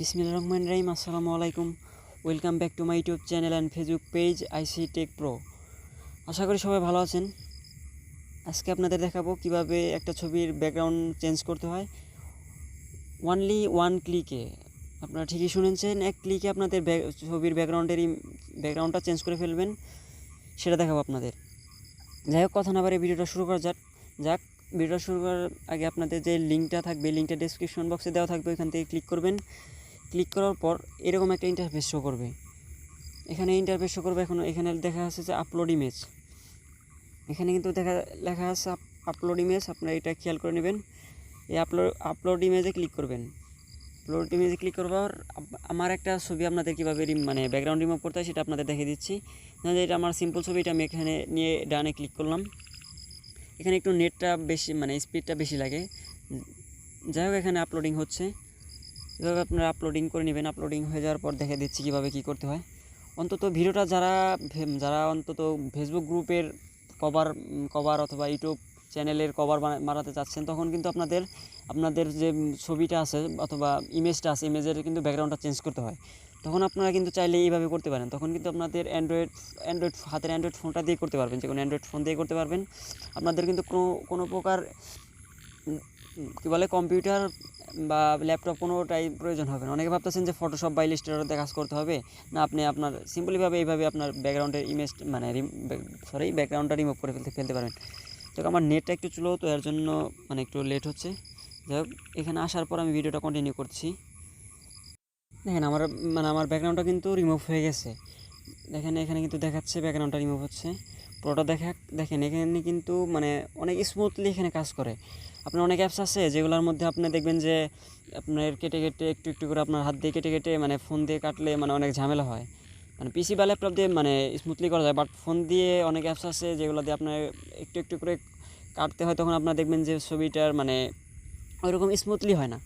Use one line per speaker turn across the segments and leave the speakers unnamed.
বিসমিল্লা রহমান রাহিম। আসসালামু আলাইকুম welcome back to my YouTube channel and Facebook page IC tech pro আশা করি সবাই ভালো আছেন। আজকে আপনাদের দেখাবো কীভাবে একটা ছবির ব্যাকগ্রাউন্ড চেঞ্জ করতে হয়। ওয়ানলি ওয়ান ক্লিকে আপনারা ঠিকই শুনেছেন, এক ক্লিকে আপনাদের ছবির ব্যাকগ্রাউন্ডের ব্যাকগ্রাউন্ডটা চেঞ্জ করে ফেলবেন। সেটা দেখাবো আপনাদের। যাই হোক, কথা না বাড়ি ভিডিওটা শুরু করা যাক। যাক, ভিডিওটা শুরু করার আগে আপনাদের যে লিঙ্কটা থাকবে লিঙ্কটা ডিসক্রিপশন বক্সে দেওয়া থাকবে, ওইখান থেকে ক্লিক করবেন। ক্লিক করার পর এরকম একটা ইন্টারফেস শো করবে। এখানে ইন্টারফেস শো করবে, এখন এখানে দেখা আছে যে আপলোড ইমেজ এখানে কিন্তু দেখা, লেখা আছে আপলোড ইমেজ আপনারা এটা খেয়াল করে নেবেন। এই আপলোড আপলোড ইমেজে ক্লিক করবেন। আপলোড ইমেজে ক্লিক করার পর আমার একটা ছবি আপনাদের কীভাবে মানে ব্যাকগ্রাউন্ড রিমুভ করতে হয় সেটা আপনাদের দেখে দিচ্ছি। এটা আমার সিম্পল ছবি, এটা আমি এখানে নিয়ে ডানে ক্লিক করলাম। এখানে একটু নেটটা বেশি মানে স্পিডটা বেশি লাগে। যাই হোক, এখানে আপলোডিং হচ্ছে। এভাবে আপনারা আপলোডিং করে নেবেন আপলোডিং হয়ে যাওয়ার পর দেখে দিচ্ছি কীভাবে কী করতে হয়। অন্তত ভিডিওটা যারা যারা অন্তত ফেসবুক গ্রুপের কভার কভার অথবা ইউটিউব চ্যানেলের কভার মারাতে চাচ্ছেন, তখন কিন্তু আপনাদের আপনাদের যে ছবিটা আছে অথবা ইমেজটা আছে ইমেজের কিন্তু ব্যাকগ্রাউন্ডটা চেঞ্জ করতে হয়। তখন আপনারা কিন্তু চাইলে এইভাবে করতে পারেন। তখন কিন্তু আপনাদের অ্যান্ড্রয়েড অ্যান্ড্রয়েড হাতের অ্যান্ড্রয়েড ফোনটা দিয়ে করতে পারবেন। যে কোনো অ্যান্ড্রয়েড ফোন দিয়ে করতে পারবেন। আপনাদের কিন্তু কোনো কোনো প্রকার কী বলে, কম্পিউটার বা ল্যাপটপ কোনোটাই প্রয়োজন হবে না। অনেকে ভাবতেছেন যে ফটোশপ বা ইলিস্ট্রেটরতে কাজ করতে হবে। না, আপনি আপনার সিম্পলিভাবে এইভাবে আপনার ব্যাকগ্রাউন্ডের ইমেজ মানে সরি ব্যাকগ্রাউন্ডটা রিমুভ করে ফেলতে ফেলতে পারবেন। তো আমার নেটটা একটু চলো তো এর জন্য মানে একটু লেট হচ্ছে। যাই হোক, এখানে আসার পর আমি ভিডিওটা কন্টিনিউ করছি। দেখেন, আমার মানে আমার ব্যাকগ্রাউন্ডটা কিন্তু রিমুভ হয়ে গেছে। দেখেন, এখানে কিন্তু দেখাচ্ছে ব্যাকগ্রাউন্ডটা রিমুভ হচ্ছে। পুরোটা দেখা, দেখেন, এখানে কিন্তু মানে অনেক স্মুথলি এখানে কাজ করে। আপনার অনেক অ্যাপস আছে যেগুলোর মধ্যে আপনি দেখবেন যে আপনার কেটে কেটে, একটু একটু করে আপনার হাত দিয়ে কেটে কেটে মানে ফোন দিয়ে কাটলে মানে অনেক ঝামেলা হয়। মানে পিসি বা ল্যাপটপ দিয়ে মানে স্মুথলি করা যায় বাট ফোন দিয়ে অনেক অ্যাপস আছে যেগুলো দিয়ে আপনার একটু একটু করে কাটতে হয়, তখন আপনার দেখবেন যে ছবিটার মানে ওইরকম স্মুথলি হয় না।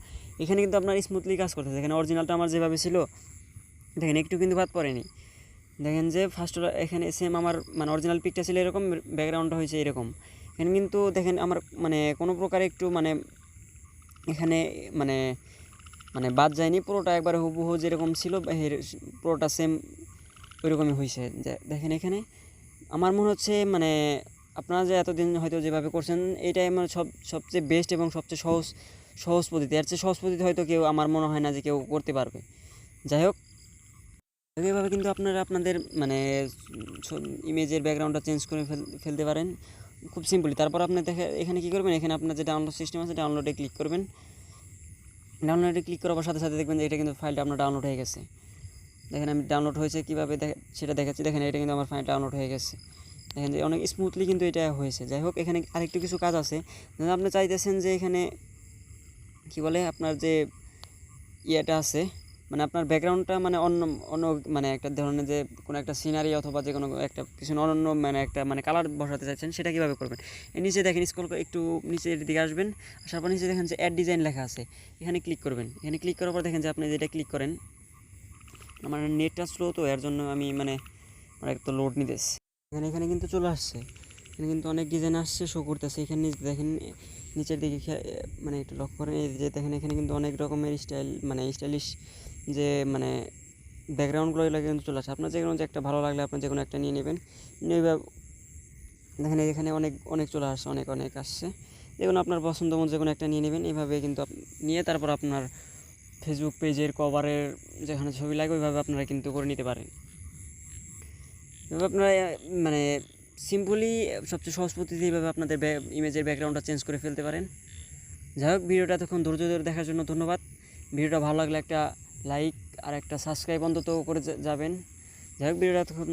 এখানে কিন্তু আপনার স্মুথলি কাজ করতেছে। এখানে অরিজিনালটা আমার যেভাবে ছিল, দেখেন, একটু কিন্তু বাদ পড়েনি। দেখেন যে ফার্স্ট এখানে সেম আমার মানে অরিজিনাল পিকটা ছিল এরকম ব্যাকগ্রাউন্ডটা হয়েছে এরকম। এখানে কিন্তু দেখেন আমার মানে কোনো প্রকার একটু মানে এখানে মানে মানে বাদ যায়নি, পুরোটা একবার হুবহু যেরকম ছিল পুরোটা সেম ওইরকমই হয়েছে। দেখেন এখানে, আমার মনে হচ্ছে মানে আপনারা যে এতদিন হয়তো যেভাবে করছেন, এটাই মানে সব, সবচেয়ে বেস্ট এবং সবচেয়ে সহজ সহজ পদ্ধতি। এর চেয়ে সহজ পদ্ধতি হয়তো কেউ, আমার মনে হয় না যে কেউ করতে পারবে। যাই হোক এইভাবে কিন্তু আপনারা আপনাদের মানে ইমেজের ব্যাকগ্রাউন্ডটা চেঞ্জ করে ফেল, ফেলতে পারেন। খুব সিম্পলি তারপর আপনি দেখে, এখানে কী করবেন? এখানে আপনার যে ডাউনলোড সিস্টেম আছে ডাউনলোডে ক্লিক করবেন। ডাউনলোডে ক্লিক করার সাথে সাথে দেখবেন যে এটা কিন্তু ফাইলটা আপনার ডাউনলোড হয়ে গেছে। দেখেন আমি ডাউনলোড হয়েছে, কীভাবে সেটা দেখাচ্ছি। দেখেন, এটা কিন্তু আমার ফাইল ডাউনলোড হয়ে গেছে। দেখেন যে অনেক স্মুথলি কিন্তু এটা হয়েছে। যাই হোক, এখানে আরেকটু কিছু কাজ আছে। আপনি চাইতেছেন যে এখানে, কী বলে, আপনার যে ইয়েটা আছে মানে আপনার ব্যাকগ্রাউন্ডটা মানে অন্য অন্য মানে একটা ধরনের যে কোনো একটা সিনারি অথবা যে কোনো একটা কিছু অন্য মানে একটা মানে কালার বসাতে চাইছেন, সেটা কীভাবে করবেন? এই নিচে দেখেন স্ক্রল করে একটু নিচের দিকে আসবেন, আসার পর নিচে দেখেন যে অ্যাড ডিজাইন লেখা আছে, এখানে ক্লিক করবেন। এখানে ক্লিক করার পর দেখেন যে আপনি যেটা ক্লিক করেন, আমার নেটটা স্লো তো, এর জন্য আমি মানে আমার একটু লোড নিতেছি। এখানে এখানে কিন্তু চলে আসছে। এখানে কিন্তু অনেক ডিজাইন আসছে শো করতেছে। এখানে দেখেন, নিচের দিকে মানে একটু লক্ষ্য করেন, এই যে দেখেন, এখানে কিন্তু অনেক রকমের স্টাইল মানে স্টাইলিশ যে মানে ব্যাকগ্রাউন্ডগুলো এগুলো কিন্তু চলে আসে। আপনার যে কোনো যে একটা ভালো লাগলে আপনি যে কোনো একটা নিয়ে নেবেন। নিয়ে দেখেন এখানে অনেক অনেক চলে আসছে অনেক অনেক আসছে। কোনো আপনার পছন্দ মতো যে কোনো একটা নিয়ে নেবেন। এইভাবে কিন্তু নিয়ে তারপর আপনার ফেসবুক পেজের কভারের যেখানে ছবি লাগে, ওইভাবে আপনারা কিন্তু করে নিতে পারেন। এভাবে আপনারা মানে সিম্পলি সবচেয়ে সহজ পদ্ধতি এইভাবে আপনাদের ইমেজের ব্যাকগ্রাউন্ডটা চেঞ্জ করে ফেলতে পারেন। যাই হোক, ভিডিওটা তখন ধৈর্য ধরে দেখার জন্য ধন্যবাদ। ভিডিওটা ভালো লাগলে একটা লাইক আর একটা সাবস্ক্রাইব অন্তত করে যাবেন। যাই হোক, ভিডিওটা এতক্ষণ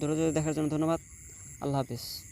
ধরে ধরে দেখার জন্য ধন্যবাদ। আল্লাহ হাফিজ।